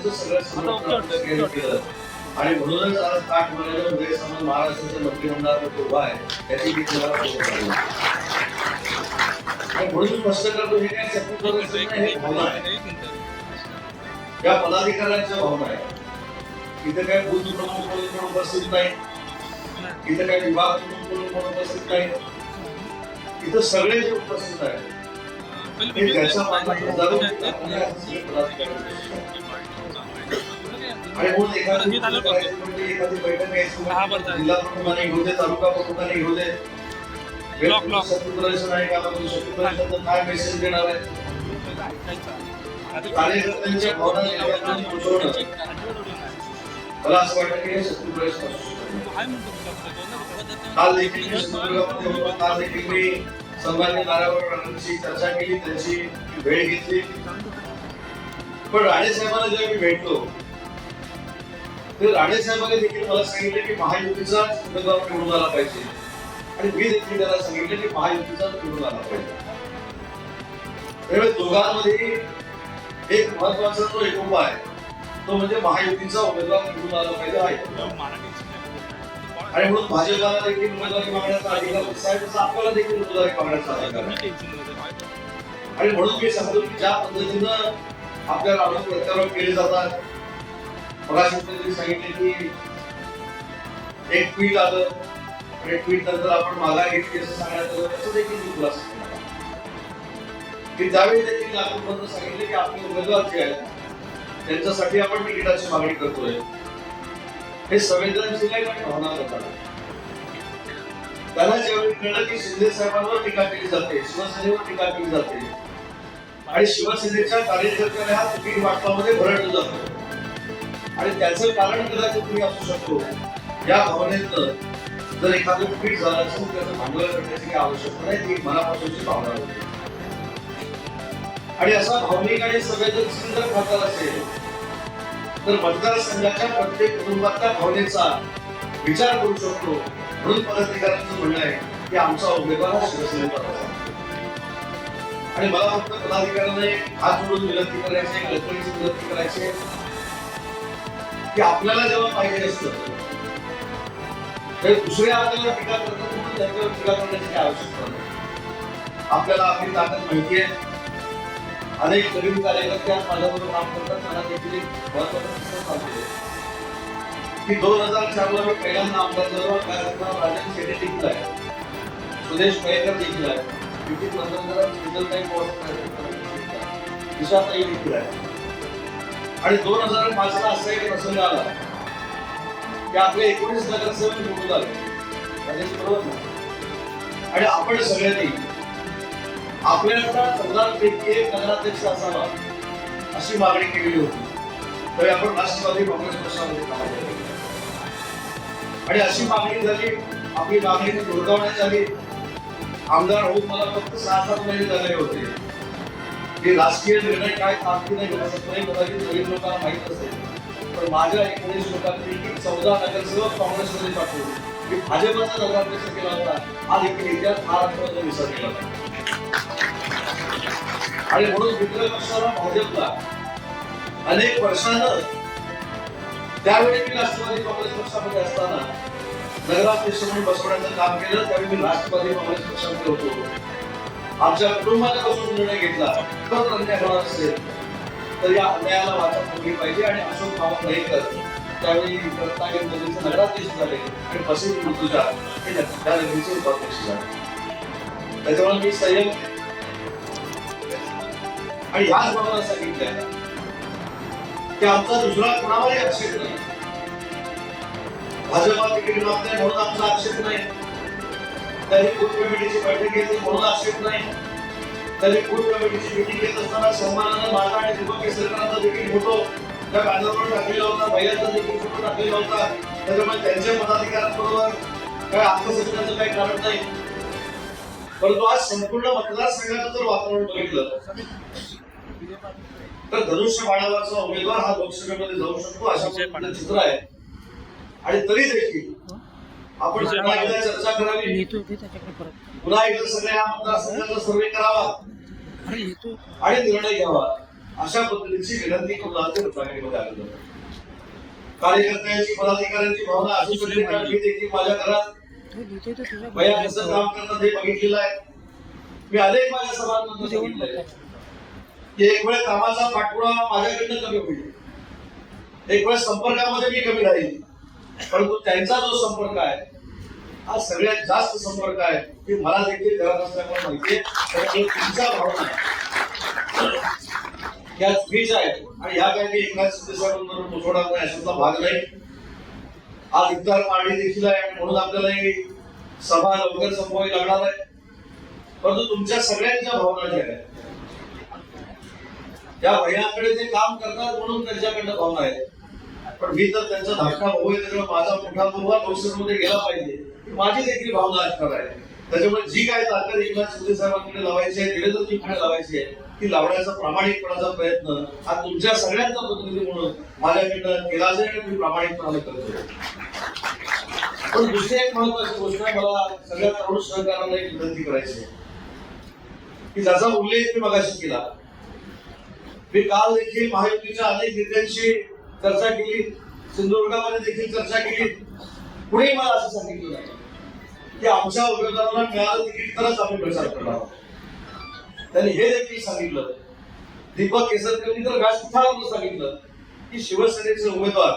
सगळं केलं. आणि म्हणूनच आज आठ महिन्याचा गैरसमज महाराष्ट्राच्या मंत्रिमंडळामध्ये उभा आहे त्याची मी म्हणून स्पष्ट करतो हे काय हे भावना आहे. या पदाधिकाऱ्यांच्या भावना आहे इथे काय बूथ प्रमुख म्हणून कोण उपस्थित नाही? इथे काय विभाग प्रमुख म्हणून कोण उपस्थित नाही? इथं सगळे जे उपस्थित आहेत हे त्याच्यामागे म्हणजे एखादी बैठक घ्यायची म्हणजे जिल्हा प्रमुखाने घेऊ दे तालुका प्रमुखाने घेऊ दे Block, block. शत्रुप्रदर्शन आहे का काय मेसेज देणार आहे कार्यकर्त्यांच्या भावना मला असं वाटतं की हे शत्रुप्रदर्शन काल देखील मी सिंधुदुर्गामध्ये होतो काल देखील मी सन्मान्य नारायण चर्चा केली त्यांची वेळ घेतली पण राणे साहेबांना जेव्हा मी भेटलो तर राणे साहेबांनी देखील मला सांगितलं की महायुतीचा उमेदवार निवडून आला पाहिजे. आणि मी देखील त्याला सांगितलं की महायुतीचा निवडून आला पाहिजे. त्यामुळे दोघांमध्ये एक महत्त्वाचा जो एकोपा आहे तो म्हणजे महायुतीचा उमेदवार निवडून आला पाहिजे. आहे. आणि म्हणून भाजपाला देखील उमेदवारी मागण्याचा अधिकार साहेबांचा आपल्याला देखील उमेदवारी मागण्याचा अधिकार आणि म्हणून मी सांगतो की ज्या पद्धतीनं आपल्या रावण प्रत्यारोप केले जातात सांगितले की एक ट्विट आलं आणि ट्विट नंतर आपण मागा घेतली असं सांगण्यात आलं त्याचं देखील चुकलं खुलासा केला की त्यावेळी देखील नागपूरमधून सांगितले की आपले उमेदवार जे आहेत त्यांच्यासाठी आपण तिकिटाची मागणी करतोय. हे संवेदनशील आहे आणि भावना करतात. त्याला ज्यावेळी कळलं की शिंदे साहेबांवर टीका केली जाते शिवसेनेवर टीका केली जाते आणि शिवसेनेच्या कार्यकर्त्याने हा तिकीट वाटपामध्ये भरडलं जातं. आणि त्याचं कारण कदाचित तुम्ही असू शकतो. या भावनेतनं जर एखादं पीठ झालं असेल त्याचं भांडवल करण्याची काही आवश्यकता नाही ती मनापासूनची भावना होती. आणि असा भावनिक आणि संवेदनशील जर मतदार असेल तर मतदारसंघाच्या प्रत्येक कुटुंबातल्या भावनेचा विचार करू शकतो. म्हणून पदाधिकाऱ्यांचं म्हणणं आहे की आमचा उमेदवार हा शिवसेनेचा आणि मला फक्त पदाधिकाऱ्यांना एक हात जोडून विनंती करायची एक लक्षणीची विनंती करायची की आपल्याला जेव्हा पाहिजे असतं दुसरे आपल्याला टीका करतात म्हणून त्यांच्यावर टीका करण्याची काही आवश्यकता नाही. आपल्याला आपली ताकद माहिती आहे. अनेक नवीन कार्यकर्ते आज माझ्याबरोबर काम करतात. मला देखील एक महत्वाचं पुस्तक सांगतो की दोन हजार चार ला मी पहिल्यांदा आमदार झालो त्यानंतर राजन शेट्टी टिकला आहे. सुदेश मयेकर देखील आहे. विपिन मंदनकर विजलताई दिशाताई देखील आहे. आणि दोन हजार पाच ला असा एक प्रसंग आला. की आपले एकोणीस नगरसेवक निवडून आले. बरोबर आणि आपण सगळ्यांनी आपल्याला चौदापैकी एक नगराध्यक्ष असावा अशी मागणी केलेली होती. तरी आपण राष्ट्रवादी काँग्रेस पक्षामध्ये आणि अशी मागणी झाली आपली मागणी दुर्गावण्यात आली. आमदार होऊन मला फक्त सहा सात महिने झाले होते. हे राजकीय निर्णय काय ताकदी नाही घेऊ नाही कदाचित नवीन लोकांना माहीत असेल. पण माझ्या एकोणीस लोकांपैकी चौदा नगरसेवक काँग्रेसमध्ये पाठवले. मी भाजपाचा नगराध्यक्ष केला होता. हा देखील इतिहास महाराष्ट्राचा विसरलेला होता. आणि म्हणून मित्र पक्षाला भाजपला. अनेक वर्षानं त्यावेळी मी राष्ट्रवादी काँग्रेस पक्षामध्ये असताना नगराध्यक्ष म्हणून बसवण्याचं काम केलं. त्यावेळी मी राष्ट्रवादी काँग्रेस पक्षामध्ये होतो. आमच्या कुटुंबाने बसून निर्णय घेतला. तर अन्याय होणार असेल तर या अन्यायाला वाचा फोडली पाहिजे आणि अशोक बाबा दहेकर त्यावेळी रत्नागिरी नदीचे नगराध्यक्ष झाले आणि बसित ऋतुजा हे त्या नदीचे उपाध्यक्ष झाले. त्याच्यामुळे मी संयम आणि ह्याच भावना सांगितल्या. की आमचा दुसरा कोणावरही आक्षेप नाही. भाजपा तिकीट मागत म्हणून आमचा आक्षेप नाही. तरी बूथ कमिटीची बैठक घेतली म्हणून आक्षेप नाही. तरी बूथ कमिटीची मीटिंग घेत असताना सन्मानानं माझा आणि दीपक केसरकरांचा देखील फोटो त्या बॅनरवर टाकलेला होता भैयाचा देखील फोटो टाकलेला होता. त्याच्यामुळे त्यांच्या पदाधिकाऱ्यांबरोबर काय आत्मसंघाचं काही कारण नाही. परंतु आज संपूर्ण मतदारसंघाचं जर वातावरण बघितलं तर धनुष्य बाणावरचा उमेदवार हा लोकसभेमध्ये जाऊ शकतो अशा चित्र आहे. आणि तरी देखील आपण चर्चा करावी. पुन्हा एकदा सगळ्या मतदारसंघाचा सर्वे करावा. आणि निर्णय घ्यावा. अशा पद्धतीची विनंती आलेलो आहे. कार्यकर्त्यांची पदाधिकाऱ्यांची भावना अशी मी देखील माझ्या घरात बया कसं काम करतात हे बघितलेलं आहे. मी अनेक माझ्या सभांमध्ये तू जेवण सांगितलंय. की एक वेळ कामाचा पाठपुरावा माझ्याकडनं कमी होईल. एक वेळ संपर्कामध्ये मी कमी राहील. परंतु त्यांचा जो संपर्क आहे हा सगळ्यात जास्त संपर्क आहे की मला देखील घरात असल्यामुळे माहितीये तुमचा तुमच्या भावना या चुकीच्या आहेत. आणि ह्या काही मी एकनाथ शिंदेसाहेबांवर पोचवणार नाही अशातला भाग नाही. आज इतर पाणी देखील आहे आणि म्हणून आपल्याला ही सभा लवकर संपवावी लागणार आहे. परंतु तुमच्या सगळ्यांच्या भावना ज्या आहेत त्या भैयाकडे ते काम करतात म्हणून त्यांच्याकडनं भावना आहे पण मी तर त्यांचा धाकटा भाऊ आहे त्याच्यामुळे माझा मोठा भाऊ हा लोकसभेमध्ये गेला पाहिजे. माझी देखील भावना असणार आहे. त्याच्यामुळे जी काय ताकद एकनाथ शिंदे साहेबांकडे लावायची आहे देवेंद्रजीकडे लावायची आहे ती लावण्याचा प्रामाणिकपणाचा प्रयत्न हा तुमच्या सगळ्यांचा प्रतिनिधी म्हणून माझ्याकडनं केला जाईल आणि मी प्रामाणिकपणाने करतो पण दुसरी एक महत्वाची गोष्ट मला सगळ्या तरुण सहकारांना एक विनंती करायची आहे. की ज्याचा उल्लेख मी मगाशी केला मी काल देखील महायुतीच्या अनेक नेत्यांशी चर्चा केली. सिंधुदुर्गामध्ये देखील चर्चा केली. कुणीही मला असं सांगितलं नाही की आमच्या उमेदवारांना मिळालं तिकीट तरच आम्ही प्रचार करणार आहोत. त्यांनी हे देखील सांगितलं. दीपक केसरकरांनी तर व्यासपीठावर सांगितलं की शिवसेनेचे उमेदवार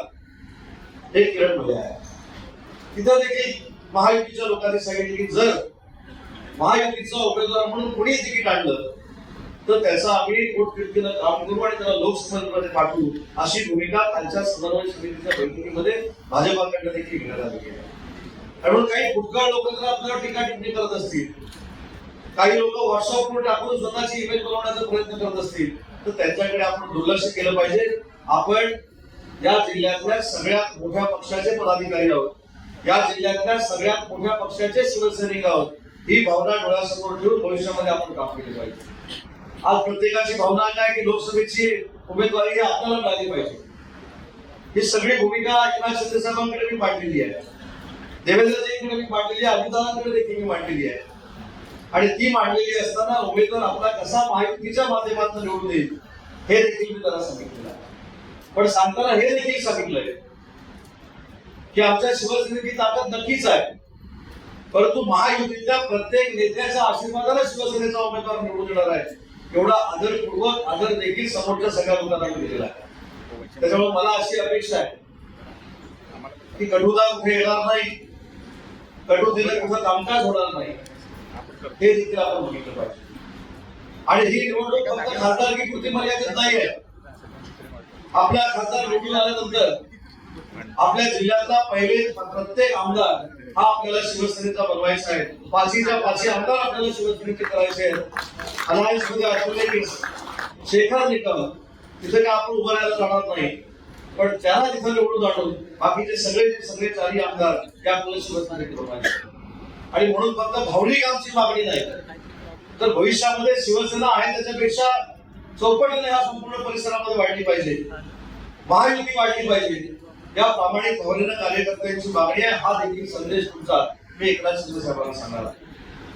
हे किरणमध्ये आहे तिथं देखील महायुतीच्या लोकांनी सांगितले की जर महायुतीचा उमेदवार म्हणून कुणी तिकीट आणलं तर त्याचा आम्ही पोटतिडकीनं काम करू आणि त्याला लोकसभेमध्ये पाठवू अशी भूमिका त्यांच्या समन्वय समितीच्या बैठकीमध्ये भाजपाकडनं देखील घेण्यात आली आहे. त्यामुळे काही फुटकाळ लोक जर आपल्यावर टीका टिप्पणी करत असतील काही लोक व्हॉट्सअपवर टाकून स्वतःची इमेज बनवण्याचा प्रयत्न करत असतील तर त्यांच्याकडे आपण दुर्लक्ष केलं पाहिजे. आपण या जिल्ह्यातल्या सगळ्यात मोठ्या पक्षाचे पदाधिकारी आहोत. या जिल्ह्यातल्या सगळ्यात मोठ्या पक्षाचे शिवसैनिक आहोत. ही भावना डोळ्यासमोर ठेवून भविष्यामध्ये आपण काम केले पाहिजे. आज प्रत्येकाची भावना काय की लोकसभेची उमेदवारी ही आपल्याला मिळाली पाहिजे. ही सगळी भूमिका एकनाथ शिंदे साहेबांकडे मी मांडलेली आहे. देवेंद्रजींकडे मी मांडलेली आहे. अजितदादांकडे देखील मी मांडलेली आहे. आणि ती मांडलेली असताना उमेदवार आपला कसा माहितीच्या माध्यमातून निवडून येईल हे देखील मी त्याला सांगितलेलं आहे. पण सांगताना हे देखील सांगितलंय की आमच्या शिवसेनेची ताकद नक्कीच आहे. परंतु महायुतीच्या प्रत्येक नेत्याच्या आशीर्वादाला शिवसेनेचा उमेदवार निवडून येणार आहे. एवढा आदरपूर्वक आदर देखील समोरच्या सगळ्या लोकांना दिलेला आहे. त्याच्यामुळे मला अशी अपेक्षा आहे की कटुदा कुठे येणार नाही कटुतीला कुठं कामकाज होणार नाही हे देखील आपण बघितलं पाहिजे. आणि ही निवडणूक फक्त खासदारकी पुरती मर्यादित नाही आहे आपल्या खासदार निवडून आल्यानंतर आपल्या जिल्ह्यातला पहिले प्रत्येक आमदार हा आपल्याला शिवसेनेचा बनवायचा आहे. पाचीच्या पाचही आमदार आपल्याला शिवसेनेचे करायचे आहेत. अलायन्समध्ये की शेखर निकम तिथे काय आपण उभं राहायला जाणार नाही. पण त्याला तिथं निवडून आणून बाकीचे सगळे सगळे चारही आमदार ते आपल्याला शिवसेनेचे बनवायचे आणि म्हणून फक्त भावनिक आमची मागणी नाही. तर भविष्यामध्ये शिवसेना आहे त्याच्यापेक्षा चौपटीने ह्या संपूर्ण परिसरामध्ये वाढली पाहिजे. महायुती वाढली पाहिजे. या प्रामाणिक भावनेनं कार्यकर्त्यांची मागणी आहे. हा देखील संदेश तुमचा मी एकनाथ शिंदे साहेबांना सांगणार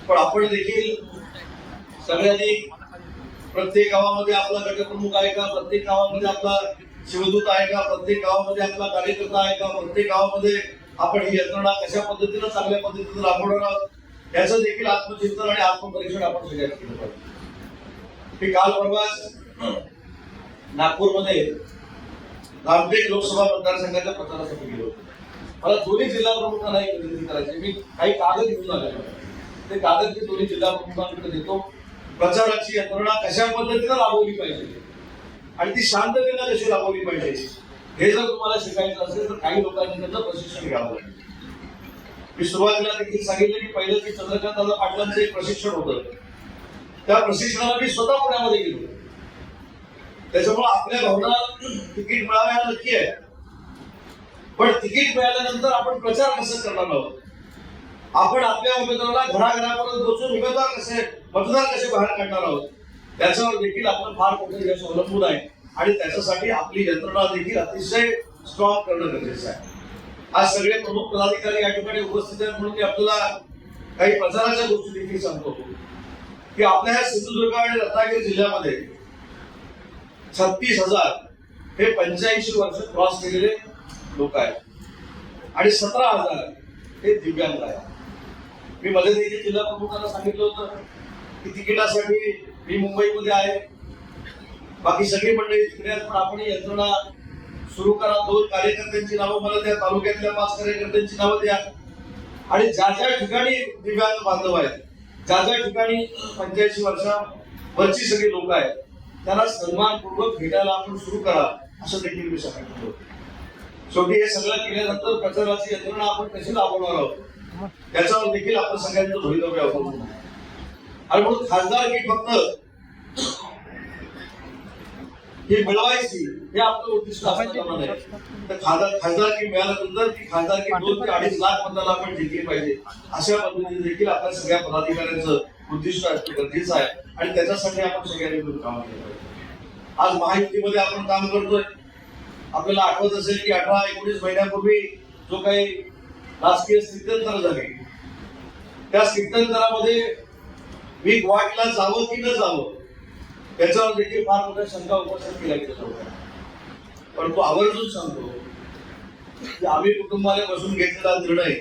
पण आपण देखील सगळ्यांनी प्रत्येक गावामध्ये आपला गटप्रमुख आहे का? प्रत्येक गावामध्ये आपला शिवदूत आहे का? प्रत्येक गावामध्ये आपला कार्यकर्ता आहे का? प्रत्येक गावामध्ये आपण ही यंत्रणा कशा पद्धतीनं चांगल्या पद्धतीनं राबवणार आहोत याचं देखील आत्मचिंतन आणि आत्मपरीक्षण आपण सगळ्यांनी केलं पाहिजे. काल परवाच नागपूरमध्ये रामटेक लोकसभा मतदारसंघाच्या प्रचारासाठी गेलो होतो. मला दोन्ही जिल्हा प्रमुखांना एक विनंती करायची मी काही कागद घेऊन आलेलो ते कागद मी दोन्ही जिल्हा प्रमुखांकडे देतो. प्रचाराची यंत्रणा कशा पद्धतीनं राबवली पाहिजे? आणि ती शांततेनं कशी राबवली पाहिजे? हे जर तुम्हाला शिकायचं असेल तर काही लोकांनी त्याचं प्रशिक्षण घ्यावं लागेल. मी सुरुवातीला देखील सांगितलं की पहिलं की चंद्रकांत पाटलांचं एक प्रशिक्षण होतं. त्या प्रशिक्षणाला मी स्वतः पुण्यामध्ये गेलो त्याच्यामुळे आपल्या भावना तिकीट मिळावे हा नक्की आहे. पण तिकीट मिळाल्यानंतर आपण प्रचार कसं करणार आहोत? आपण आपल्या उमेदवाराला घराघरापर्यंत पोहोचून उमेदवार कसे मतदार कसे बाहेर काढणार आहोत? त्याच्यावर देखील आपण फार मोठं यश अवलंबून आहे. आणि त्याच्यासाठी आपली यंत्रणा देखील अतिशय स्ट्रॉंग करणं गरजेचं आहे. आज सगळे प्रमुख पदाधिकारी या ठिकाणी उपस्थित आहेत म्हणून मी आपल्याला काही प्रचाराच्या गोष्टी देखील सांगतो. की आपल्या ह्या सिंधुदुर्ग आणि रत्नागिरी जिल्ह्यामध्ये छत्तीस हजार. हे पंच्याऐंशी वर्ष क्रॉस केलेले लोक आहेत. आणि सतरा हजार हे दिव्यांग आहेत. मी मध्ये देखील जिल्हा प्रमुखांना सांगितलं होतं की तिकिटासाठी मी मुंबईमध्ये आहे. बाकी सगळी मंडळी तिकडे आहेत पण आपण यंत्रणा सुरू करा. दोन कार्यकर्त्यांची नावं मला द्या तालुक्यातल्या पाच कार्यकर्त्यांची नावं द्या. आणि ज्या ज्या ठिकाणी दिव्यांग बांधव आहेत ज्या ज्या ठिकाणी पंच्याऐंशी वर्षावरची सगळी लोक आहेत त्याला सन्मानपूर्वक भेटायला आपण सुरू करा असं देखील मी सांगितलं होतं. शेवटी हे सगळं केल्यानंतर प्रचाराची यंत्रणा आपण कशी राबवणार आहोत त्याच्यावर देखील आपण सगळ्यांचं भवितव्य अवलंबून आहे. आणि म्हणून खासदार की फक्त ही मिळवायची हे आपलं उद्दिष्ट असणं कामा तर खासदार खासदारकी मिळाल्यानंतर ती खासदारकी दोन ते अडीच लाख पदाला आपण जिंकली पाहिजे. अशा पद्धतीने देखील आपल्या सगळ्या पदाधिकाऱ्यांचं उद्दिष्ट असणं गरजेचं आहे. आणि त्याच्यासाठी आपण सगळ्यांनी मिळून काम केलं पाहिजे. आज महायुतीमध्ये आपण काम करतोय. आपल्याला आठवत असेल की अठरा एकोणीस महिन्यापूर्वी जो काही राजकीय स्थित्यंतर झाले त्या स्थित्यंतरामध्ये मी ग्वाटला जावं की न जावं याच्यावर देखील फार मोठ्या शंका उपस्थित केल्या गेल्या होत्या. परंतु आवर्जून सांगतो की आम्ही कुटुंबाने बसून घेतलेला निर्णय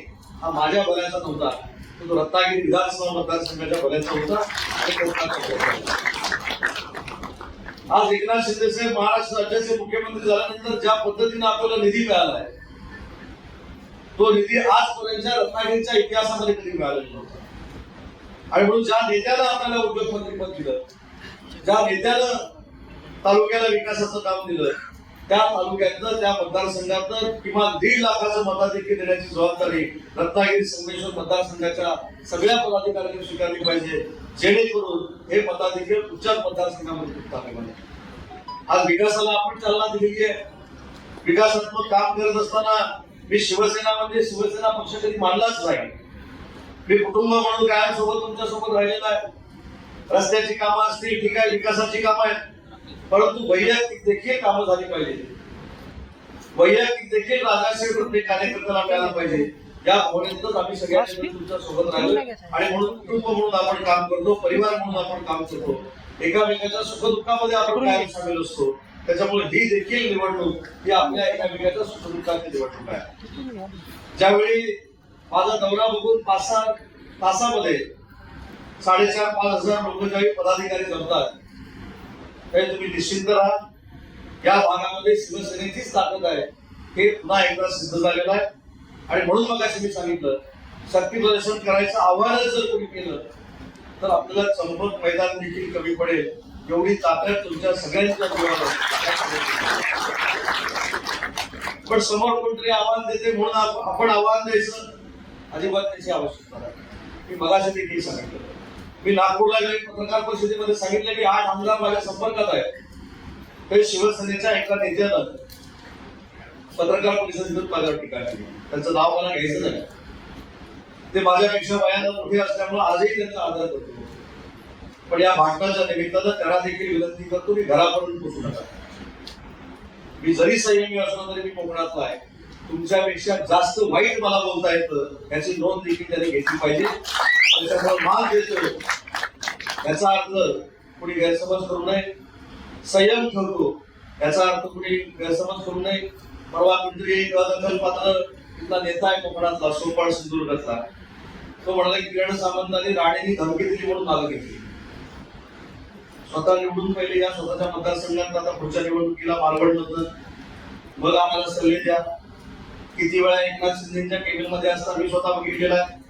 हा माझ्या भल्याचा नव्हता. तो रत्नागिरी विधानसभा मतदारसंघाच्या भल्याचा होता आणि कोकणाचा होता. आज एकनाथ शिंदे साहेब महाराष्ट्र राज्याचे मुख्यमंत्री झाल्यानंतर ज्या पद्धतीने आपल्याला निधी मिळाला आहे तो निधी आजपर्यंत रत्नागिरीच्या इतिहासामध्ये कधी मिळालेला नव्हता. आणि म्हणून ज्या नेत्याला आपल्याला उद्योगमंत्रीपद दिलं ज्या नेत्यानं तालुक्याला विकासाचं काम दिलं त्या तालुक्यातलं त्या मतदारसंघातलं किमान दीड लाखाचं मताधिक्य देण्याची जबाबदारी रत्नागिरी संगमेश्वर मतदारसंघाच्या सगळ्या पदाधिकाऱ्यांनी स्वीकारली पाहिजे जेणेकरून हे मताधिक्य उच्चार मतदारसंघामध्ये आज विकासाला आपण चालना दिलेली आहे. विकासात्मक काम करत असताना मी शिवसेना म्हणजे शिवसेना पक्ष कधी मानलाच नाही. मी कुटुंब म्हणून कायम सोबत तुमच्यासोबत राहिलेला आहे. रस्त्याची कामं असतील ठीक आहे विकासाची कामं आहेत. परंतु वैयक्तिक देखील कामं झाली पाहिजे. वैयक्तिक देखील राजाश्री प्रत्येक कार्यकर्त्याला मिळाला पाहिजे. या भावनेतच आम्ही सगळ्यांनी तुमच्यासोबत राहिलो. आणि म्हणून कुटुंब म्हणून आपण काम करतो परिवार म्हणून आपण काम करतो. एकामेकाच्या सुखदुःखामध्ये आपण कायम सामील असतो. त्याच्यामुळे ही देखील निवडणूक ही आपल्या एकामेकाच्या सुखदुःखाची निवडणूक आहे. ज्यावेळी माझा दौरा बघून पाच सहा तासामध्ये साडेचार पाच हजार लोक ज्यावेळी पदाधिकारी जमतात त्यावेळी तुम्ही निश्चिंत राहा. या भागामध्ये शिवसेनेचीच ताकद आहे. हे पुन्हा एकदा सिद्ध झालेलं आहे. आणि म्हणून मग मी सांगितलं शक्ती प्रदर्शन करायचं आव्हान जर कोणी केलं तर आपल्याला चंपक मैदान देखील कमी पडेल. एवढी ताकद तुमच्या सगळ्यांच्या पण समोर कोणतरी आव्हान देते म्हणून आपण आव्हान द्यायचं अजिबात त्याची आवश्यकता नाही. मी मगाशी देखील सांगितलं. मी नागपूरला पत्रकार परिषदेमध्ये सांगितलं की आठ आमदार माझ्या संपर्कात आहेत. ते शिवसेनेच्या एका नेत्यानं पत्रकार परिषदेतून माझ्यावर टीका केली. त्यांचं नाव मला घ्यायचं नाही. ते माझ्यापेक्षा वयानं मोठे असल्यामुळे आजही त्यांचा आदर करतो. पण या भाषणाच्या निमित्तानं त्यांना देखील विनंती करतो की घरापर्यंत पोचू नका. मी जरी संयमी असलो तरी मी कोकणातला आहे. तुमच्यापेक्षा जास्त वाईट मला बोलता येतं. याची नोंद देखील त्याने घेतली पाहिजे. त्याच्यामुळे मान देतो याचा अर्थ कोणी गैरसमज करू नये. संयम ठेवतो. याचा अर्थ कुणी गैरसमज करू नये. परवा कुठतरी एक दखल पात्र तिथला नेता आहे कोकणातला सोपाळ सिंधुदुर्गातला. तो म्हणाला की किरण सामंतांनी राणेनी धमकी दिली म्हणून मागं घेतली. स्वतः निवडून पहिले या स्वतःच्या मतदारसंघात आता पुढच्या निवडणुकीला मालवण होतं मग आम्हाला सल्ले द्या. किती वेळा एकनाथ शिंदेच्या केबिनमध्ये असता मी स्वतः बघितलेला आहे.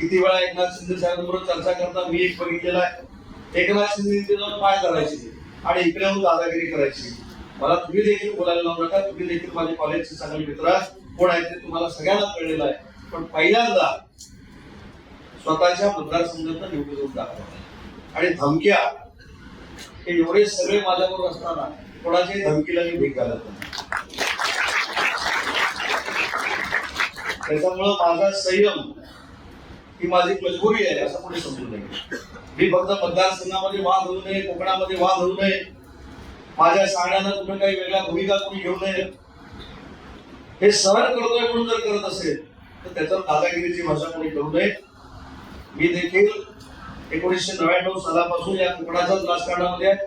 किती वेळा एकनाथ शिंदे साहेबांबरोबर चर्चा करता मी एक बघितलेला आहे. एकनाथ शिंदे जाऊन पाय धरायचे आणि इकडे येऊन दादागिरी करायची. मला तुम्ही देखील बोलायला लावू नका. तुम्ही देखील माझे कॉलेजचे चांगले मित्र कोण आहेत ते तुम्हाला सगळ्यांना कळलेलं आहे. पण पहिल्यांदा स्वतःच्या मतदारसंघात निवडून दाखवा. आणि धमक्या हे एवढे सगळे माझ्याबरोबर असताना कोणाच्याही धमकीला मी भेट घालत नाही. त्याच्यामुळं माझा संयम ही माझी मजबुरी आहे असं कोणी समजू नये. मी फक्त मतदारसंघामध्ये वाद होऊ नये कोकणामध्ये वाद होऊ नये. माझ्या सांगण्यानं कुठे काही वेगळ्या भूमिका कोणी घेऊ नये. हे सहन करतोय म्हणून जर करत असेल तर त्याच्यावर दादागिरीची भाषा कोणी करू नये. मी देखील एकोणीसशे नव्याण्णव सालापासून या कोकणाच्याच राजकारणामध्ये आहे.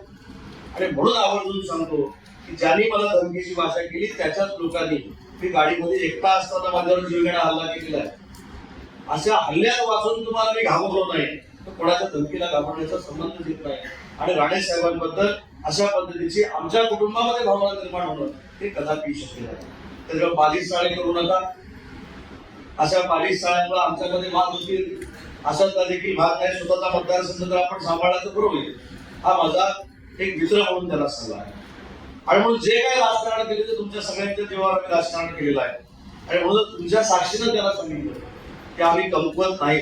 आणि म्हणून आवर्जून सांगतो की ज्यांनी मला धमकीची भाषा केली त्याच्याच लोकांनी मी गाडीमध्ये एकटा असताना माझ्यावर जीवघेणा हल्ला केलेला आहे. अशा हल्ल्यात वाचून तुम्हाला मी घाबरलो नाही. तर कोणाच्या धमकीला घाबरण्याचा संबंध येत नाही. आणि राणे साहेबांबद्दल अशा पद्धतीची आमच्या कुटुंबामध्ये भावना निर्माण होणं हे कदापि शक्य नाही. त्याच्यावर बालिश शाळे करू नका. अशा बालिश शाळांवर आमच्यामध्ये मात होतील. अशातला देखील भाग नाही. स्वतःचा मतदारसंघ जर आपण सांभाळला तर बरोबर हा माझा एक मित्र म्हणून त्याला सल्ला आहे. आणि म्हणून जे काही राजकारण केले ते तुमच्या सगळ्यांच्या जीवावर आम्ही राजकारण केलेलं आहे. आणि म्हणून तुमच्या साक्षीनं त्याला सांगितलं की आम्ही कमकुवत नाही.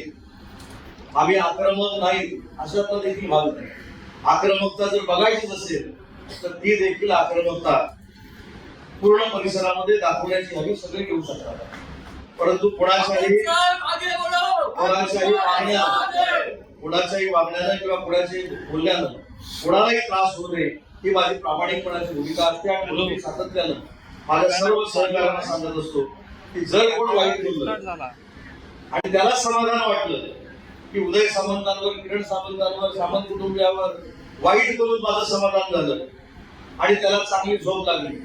आम्ही आक्रमक नाही अशातला देखील भाग नाही आक्रमकता जर बघायचीच असेल तर ती देखील आक्रमकता पूर्ण परिसरामध्ये दाखवण्याची हवी सगळे घेऊ शकतात परंतु कोणाच्याही कोणाच्याही कोणाच्याही वागण्यानं किंवा कोणाच्याही बोलण्यानं कोणालाही त्रास होऊ नये. ही माझी प्रामाणिकपणाची भूमिका असते आणि मी सातत्यानं माझ्या सर्व सहकार्यांना सांगत असतो की जर कोण वाईट बोललं झाला आणि त्याला समाधान वाटलं की उदय सामंतांवर किरण सामंतांवर सामंत कुटुंबियावर वाईट करून माझं समाधान झालं आणि त्याला चांगली झोप लागली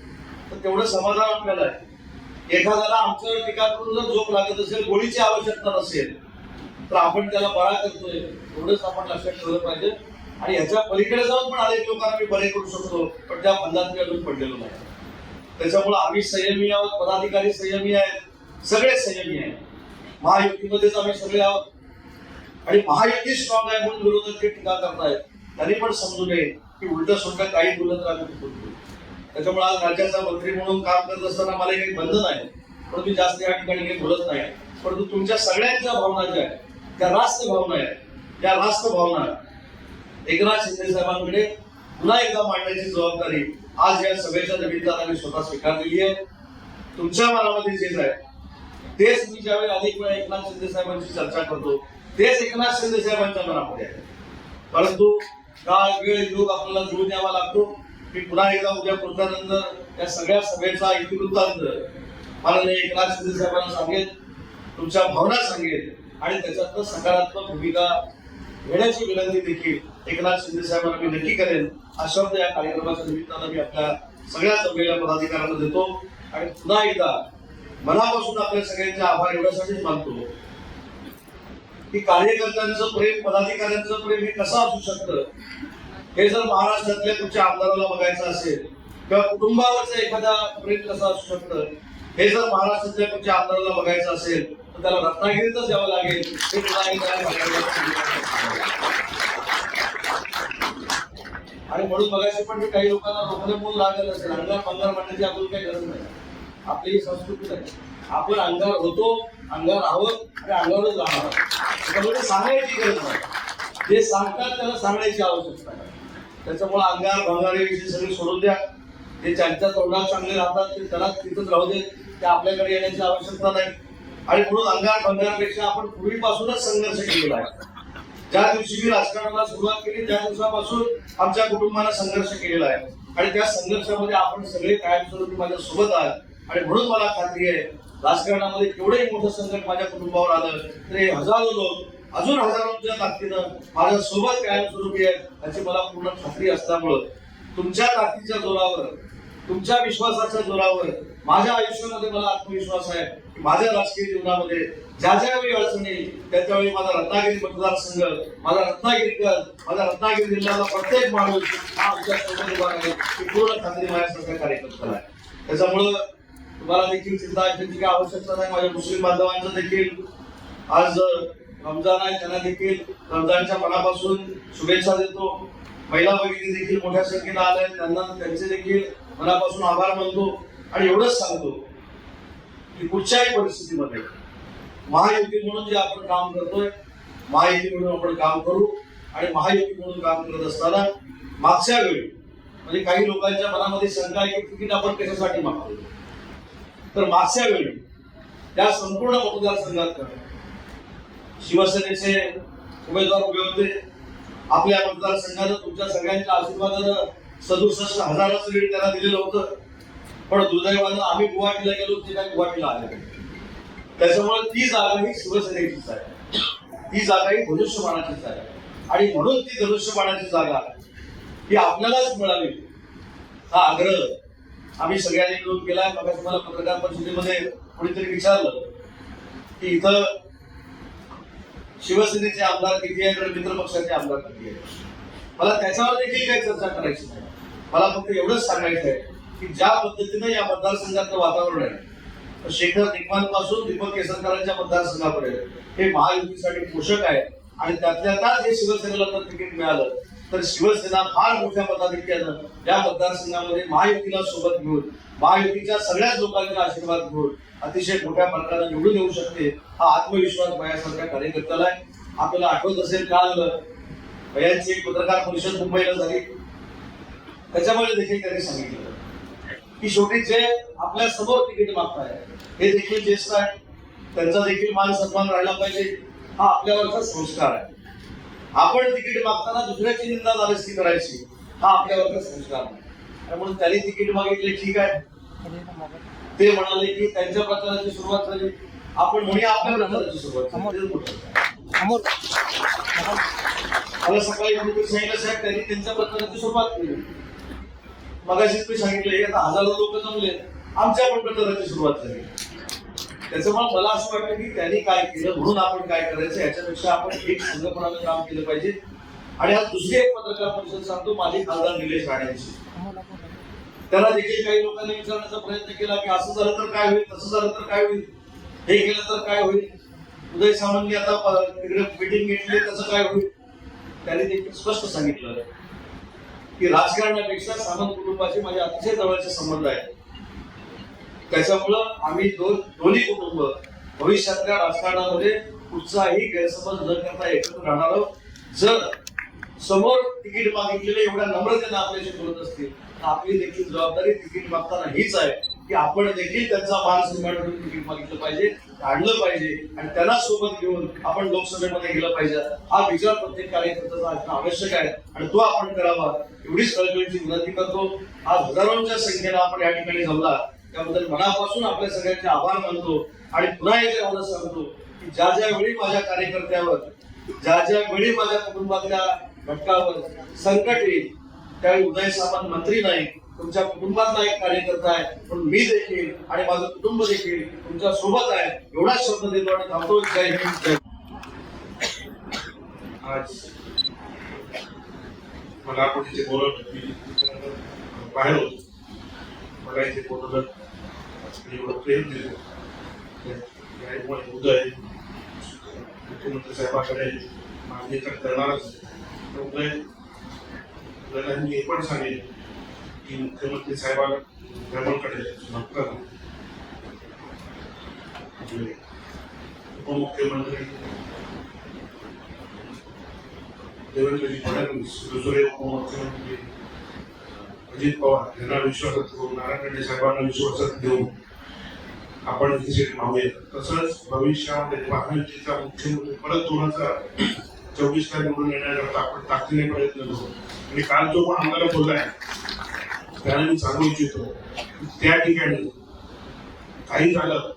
तर तेवढं समाधान आपल्याला आहे. एखाद्याला आमच्यावर टीका करून जर झोप लागत असेल गोळीची आवश्यकता नसेल तर आपण त्याला बळा करतोय. एवढंच आपण लक्षात ठेवलं पाहिजे. आणि याच्या पलीकडे जाऊन पण अनेक लोकांना मी बरे करू शकतो पण त्या बंधात मी अजून पडलेलो नाही. त्याच्यामुळे आम्ही संयमी आहोत पदाधिकारी संयमी आहेत सगळे संयमी आहेत. महायुतीमध्येच आम्ही सगळे आहोत. आणि महायुती स्ट्रॉंग आहे म्हणून विरोधक ते टीका करतायत. त्यांनी पण समजू नये की उलट सुलट काही बोलत राहत बोलतो त्याच्यामुळे आज राज्याचा मंत्री म्हणून काम करत असताना मला काही बंधन आहे पण जास्त या ठिकाणी काही बोलत नाही. परंतु तुमच्या सगळ्यांच्या भावना ज्या आहेत त्या रास्त भावना आहेत. त्या रास्त भावना एकनाथ शिंदे साहेबांकडे पुन्हा एकदा मांडण्याची जबाबदारी आज या सभेच्या निमित्तानं मी स्वतः स्वीकारलेली आहे. तुमच्या मनामध्ये जे आहे तेच मी ज्यावेळी अनेक वेळा एकनाथ शिंदे साहेबांची चर्चा करतो तेच एकनाथ शिंदे साहेबांच्या मनामध्ये आहे. परंतु काळ वेळ योग आपल्याला जुळून यावा लागतो. मी पुन्हा एकदा उद्या पुरतानंतर या सगळ्या सभेचा इतिवृत्तांत माननीय एकनाथ शिंदे साहेबांना सांगेल तुमच्या भावना सांगेल आणि त्याच्यातनं सकारात्मक भूमिका घेण्याची विनंती देखील एकनाथ शिंदे साहेबांना मी नक्की करेन. हा शब्द या कार्यक्रमाच्या निमित्तानं मी आपल्या सगळ्या सभेला पदाधिकाऱ्यांना देतो. आणि पुन्हा एकदा मनापासून आपल्या सगळ्यांचे आभार एवढ्यासाठीच मानतो की कार्यकर्त्यांचं प्रेम पदाधिकाऱ्यांचं प्रेम हे कसं असू शकतं? हे जर महाराष्ट्रातल्या तुमच्या आमदाराला बघायचं असेल किंवा कुटुंबावरचं एखादा प्रेम कसं असू शकतं? हे जर महाराष्ट्रातल्या तुमच्या आमदाराला बघायचं असेल तर त्याला रत्नागिरीतच यावं लागेल. हे पुन्हा एकदा आणि म्हणून बघायचं पण मी काही लोकांना रोखणे म्हणून लागत असेल. अंगार पंगार म्हणण्याची आपण काही गरज नाही. आपली ही संस्कृती आहे. आपण अंगार होतो अंगार आहोत आणि अंगावरच राहणार त्यामुळे सांगायची गरज नाही. जे सांगतात त्याला सांगण्याची आवश्यकता आहे त्याच्यामुळे अंगार भंगारी विषय सगळे सोडून द्या. जे ज्यांच्या तोंडात चांगले राहतात ते त्याला तिथंच राहू दे ते आपल्याकडे येण्याची आवश्यकता नाही. आणि म्हणून अंगार भंगारपेक्षा आपण पूर्वीपासूनच संघर्ष केलेला आहे. ज्या दिवशी मी राजकारणाला सुरुवात केली त्या दिवसापासून आमच्या कुटुंबाला संघर्ष केलेला आहे. आणि त्या संघर्षामध्ये आपण सगळे कायमस्वरूपी माझ्या सोबत आहात. आणि म्हणून मला खात्री आहे राजकारणामध्ये केवढंही मोठं संकट माझ्या कुटुंबावर आलं तरी हजारो लोक अजून हजारोंच्या ताकदीनं माझ्या सोबत कायमस्वरूपी आहेत याची मला पूर्ण खात्री असल्यामुळं तुमच्या ताकदीच्या जोरावर तुमच्या विश्वासाच्या जोरावर माझ्या आयुष्यामध्ये मला आत्मविश्वास आहे की माझ्या राजकीय जीवनामध्ये ज्या ज्या वेळी अडचणी येईल त्या त्यावेळी माझा रत्नागिरी मतदारसंघ माझा रत्नागिरीकर माझा रत्नागिरी जिल्ह्याचा प्रत्येक माणूस हा आमच्यासोबत उभा आहे. की पूर्ण खात्री माझ्यासारख्या कार्यकर्ता आहे. त्याच्यामुळं तुम्हाला देखील चिंता असण्याची काही आवश्यकता नाही. माझ्या मुस्लिम बांधवांचं देखील आज रमजान आहे त्यांना देखील रमजानच्या मनापासून शुभेच्छा देतो. महिला भगिनी देखील मोठ्या संख्येनं आल्या आहेत. त्यांना त्यांचे देखील मनापासून आभार मानतो. आणि एवढंच सांगतो की कुठच्याही परिस्थितीमध्ये महायुती म्हणून जे आपण काम करतोय महायुती म्हणून आपण काम करू आणि महायुती म्हणून काम करत असताना मागच्या वेळी म्हणजे काही लोकांच्या मनामध्ये शंका आहे की तिकीट आपण कशासाठी मागतो तर मागच्या वेळी त्या संपूर्ण मतदारसंघात शिवसेनेचे उमेदवार उभे होते. आपल्या मतदारसंघानं तुमच्या सगळ्यांच्या आशीर्वादानं सदुसष्ट हजाराचं लीड त्यांना दिलेलं होतं. पण दुर्दैवानं आम्ही गुवाहाटीला गेलो ते काय गुवाहाटीला आले त्याच्यामुळे ती जागा ही शिवसेनेचीच आहे. ती जागा ही धनुष्यबाणाचीच आहे. आणि म्हणून ती धनुष्यबाणाची जागा ही आपल्यालाच मिळावी हा आग्रह आम्ही सगळ्यांनी विरोध केला. मग तुम्हाला पत्रकार परिषदेमध्ये कोणीतरी विचारलं की इथं शिवसेनेचे आमदार किती आहेत आणि मित्र पक्षाचे आमदार किती आहेत? मला त्याच्यावर देखील काही चर्चा करायची नाही. मला फक्त एवढंच सांगायचं आहे. की ज्या पद्धतीने या मतदारसंघातलं वातावरण आहे शेखर दिग्मानपासून दीपक केसरकरांच्या मतदारसंघापर्यंत हे महायुतीसाठी पोषक आहे आणि त्यातल्या त्यात हे शिवसेनेला तर तिकीट मिळालं तर शिवसेना फार मोठ्या मताधिक्यानं या मतदारसंघामध्ये महायुतीला सोबत घेऊन महायुतीच्या सगळ्याच लोकांचा आशीर्वाद घेऊन अतिशय मोठ्या फरकानं निवडून येऊ शकते हा आत्मविश्वास माझ्यासारख्या कार्यकर्त्याला आहे. आपल्याला आठवत असेल काल भयांची एक पत्रकार परिषद मुंबईला झाली. त्याच्यामुळे देखील त्यांनी सांगितलं. की शेवटी जे आपल्यासमोर तिकीट मागताय हे देखील ज्येष्ठ आहे त्यांचा देखील मान सन्मान राहिला पाहिजे. हा आपल्यावरचा संस्कार आहे. आपण तिकीट मागताना दुसऱ्याची निंदा नाराजगी करायची हा आपल्यावरचा संस्कार आहे. त्यामुळे त्यांनी तिकीट मागितले ठीक आहे. ते म्हणाले की त्यांच्या प्रचाराची सुरुवात झाली. आपण म्हणूया आपल्या प्रचाराची सुरुवात मला सकाळी सांगितलं साहेब त्यांनी त्यांच्या प्रचाराची सुरुवात केली. मगाशीच मी सांगितलं आता हजारो लोक जमले आमच्या पण प्रचाराची सुरुवात झाली. त्याच्यामुळे मला असं वाटतं की त्यांनी काय केलं म्हणून आपण काय करायचं याच्यापेक्षा आपण एक संघपणानं काम केलं पाहिजे. आणि आज दुसरी एक पत्रकार परिषद सांगतो माझे खासदार निलेश राणेंची. त्याला देखील काही लोकांनी विचारण्याचा प्रयत्न केला की असं झालं तर काय होईल तसं झालं तर काय होईल हे केलं तर काय होईल. उदय सामंतनी आता तिकडे मिटिंग घेतली त्याचं काय होईल? त्याने देखील स्पष्ट सांगितलं. की राजकारणापेक्षा सामंत कुटुंबाचे माझे अतिशय जवळचे संबंध आहेत. त्याच्यामुळं आम्ही दोन दोन्ही कुटुंब भविष्यातल्या राजकारणामध्ये कुठचाही गैरसमज न करता एकत्र राहणार आहोत. जर समोर तिकीट मागितलेले एवढ्या नम्रतेनं आपल्याशी बोलत असतील तर आपली देखील जबाबदारी तिकीट मागताना हीच आहे. की आपण देखील त्यांचा मान सन्मान करून मागितलं पाहिजे आणलं पाहिजे आणि त्यांना सोबत घेऊन आपण लोकसभेमध्ये गेलं पाहिजे. हा विचार प्रत्येक कार्यकर्त्याचा असणं आवश्यक आहे आणि तो आपण करावा. एवढीच कळकळीची विनंती करतो. आज हजारोंच्या संख्येला आपण या ठिकाणी जमला. त्याबद्दल मनापासून आपल्या सगळ्यांचे आभार मानतो. आणि पुन्हा एकदा मला सांगतो की ज्या ज्या वेळी माझ्या कार्यकर्त्यावर ज्या ज्या वेळी माझ्या कुटुंबातल्या घटकावर संकट येईल त्यावेळी उदय सामंत मंत्री नाही तुमच्या कुटुंबातला एक कार्यकर्ता आहे पण मी देखील आणि माझं कुटुंब देखील तुमच्यासोबत आहे. एवढाच शब्द देतो आणि थांबतो. आज मला आपण इथे बोलत बाहेर होतो. मला इथे बोलवलं एवढं प्रेम दिलं. उदय मुख्यमंत्री साहेबाकडे मागणी तर करणारच. उदय उदयला मी हे पण सांगेन. की मुख्यमंत्री साहेबाला भ्रमणकडे बघताना आपले उपमुख्यमंत्री देवेंद्रजी फडणवीस दुसरे उपमुख्यमंत्री अजित पवार यांना विश्वासात घेऊन नारायण राणे साहेबांना विश्वासात घेऊन आपण ही सीट मागूया. तसंच भविष्यामध्ये महायुतीचा मुख्यमंत्री परत दोन हजार चोवीस तारीख म्हणून येण्याकरता आपण ताकदीने प्रयत्न करू. आणि काल जो पण आम्हाला आहे त्याने मी सांगू इच्छितो त्या ठिकाणी काही झालं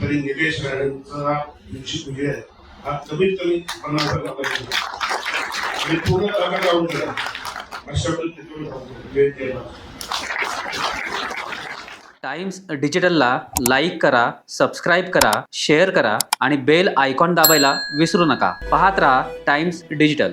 तरी निलेश राणेंचा निश्चित विजय हा कमीत कमी पन्नास हजार मतांनी आणि पूर्ण जागा जाऊन गेला अशा पद्धतीने टाइम्स डिजिटलला लाईक करा सबस्क्राईब करा शेअर करा आणि बेल आयकॉन दाबायला विसरू नका. पाहत रहा टाइम्स डिजिटल.